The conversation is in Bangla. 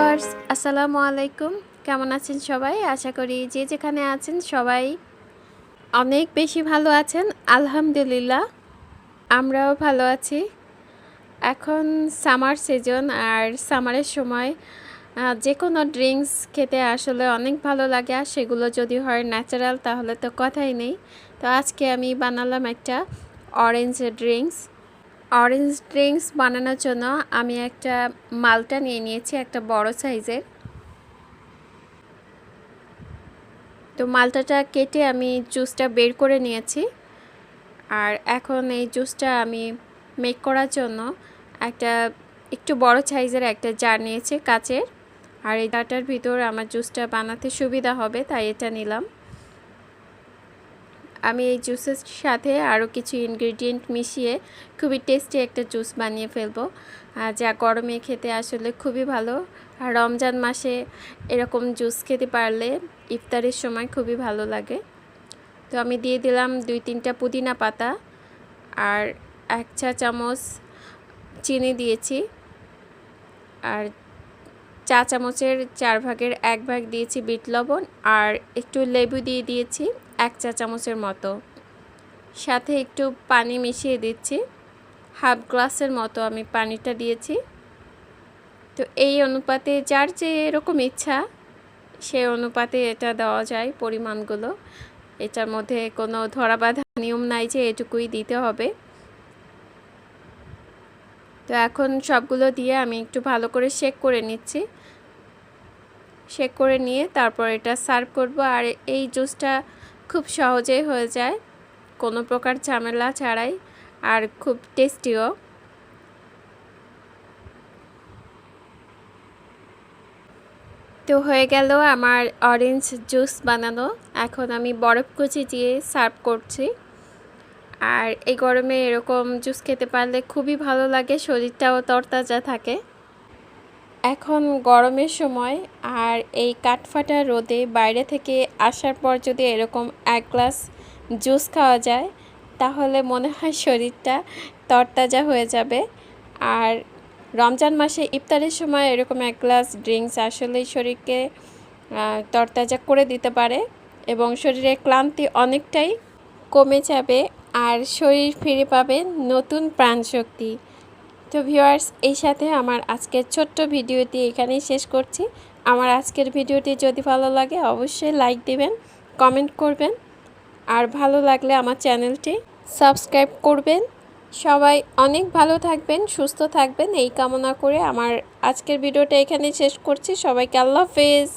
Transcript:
ভিউয়ার্স, আসসালামু আলাইকুম। কেমন আছেন সবাই? আশা করি যে যেখানে আছেন সবাই অনেক বেশি ভালো আছেন। আলহামদুলিল্লাহ, আমরাও ভালো আছি। এখন সামার সিজন আর সামারের সময় যে কোনো ড্রিঙ্কস খেতে আসলে অনেক ভালো লাগে। আর সেগুলো যদি হয় ন্যাচারাল তাহলে তো কথাই নেই। তো আজকে আমি বানালাম একটা অরেঞ্জ ড্রিঙ্কস। অরেঞ্জ ড্রিঙ্কস বানানোর জন্য আমি একটা মালটা নিয়ে নিয়েছি, একটা বড় সাইজের। তো মালটাটা কেটে আমি জুসটা বের করে নিয়েছি। আর এখন এই জুসটা আমি মেক করার জন্য একটা একটু বড় সাইজের একটা জার নিয়েছি কাচের। আর এই জারটার ভিতর আমার জুসটা বানাতে সুবিধা হবে, তাই এটা নিলাম। আমি এই জুসের সাথে আরও কিছু ইনগ্রেডিয়েন্ট মিশিয়ে খুবই টেস্টি একটা জুস বানিয়ে ফেলব। যা গরমে খেতে আসলে খুবই ভালো। আর রমজান মাসে এরকম জুস খেতে পারলে ইফতারের সময় খুবই ভালো লাগে। তো আমি দিয়ে দিলাম দুই তিনটা পুদিনা পাতা আর এক চা চামচ চিনি দিয়েছি। আর চা চামচের চার ভাগের এক ভাগ দিয়েছি বিট লবণ আর একটু লেবু দিয়ে দিয়েছি এক চা চামচের মতো। সাথে একটু পানি মিশিয়ে দিচ্ছি। হাফ গ্লাসের মতো আমি পানিটা দিয়েছি। তো এই অনুপাতে যার যে এরকম ইচ্ছা, সে অনুপাতে এটা দেওয়া যায় পরিমাণগুলো। এটার মধ্যে কোনো ধরাবাধা নিয়ম নাই যে এটুকুই দিতে হবে। তো এখন সবগুলো দিয়ে আমি একটু ভালো করে শেক করে নিচ্ছি। শেক করে নিয়ে তারপর এটা সার্ভ করব। আর এই জুসটা খুব সহজেই হয়ে যায়, কোনো প্রকার ঝামেলা ছাড়াই, আর খুব টেস্টিও তো হয়ে গেল আমার অরেঞ্জ জুস বানানো। এখন আমি বরফ কুচি দিয়ে সার্ভ করছি। আর এই গরমে এরকম জুস খেতে পারলে খুবই ভালো লাগে, শরীরটাও তরতাজা থাকে। এখন গরমের সময় আর এই কাঠফাটা রোদে বাইরে থেকে আসার পর যদি এরকম এক গ্লাস জুস খাওয়া যায়, তাহলে মনে হয় শরীরটা তরতাজা হয়ে যাবে। আর রমজান মাসে ইফতারের সময় এরকম এক গ্লাস ড্রিঙ্কস আসলেই শরীরকে তরতাজা করে দিতে পারে এবং শরীরের ক্লান্তি অনেকটাই কমে যাবে আর শরীর ফিরে পাবে নতুন প্রাণশক্তি। তো ভিউয়ার্স, এই সাথে আমার আজকের ছোট্ট ভিডিওটি এখানেই শেষ করছি। আমার আজকের ভিডিওটি যদি ভালো লাগে, অবশ্যই লাইক দিবেন, কমেন্ট করবেন। আর ভালো লাগলে আমার চ্যানেলটি সাবস্ক্রাইব করবেন। সবাই অনেক ভালো থাকবেন, সুস্থ থাকবেন। এই কামনা করে আমার আজকের ভিডিওটা এখানেই শেষ করছি। সবাইকে আল্লাহ হাফেজ।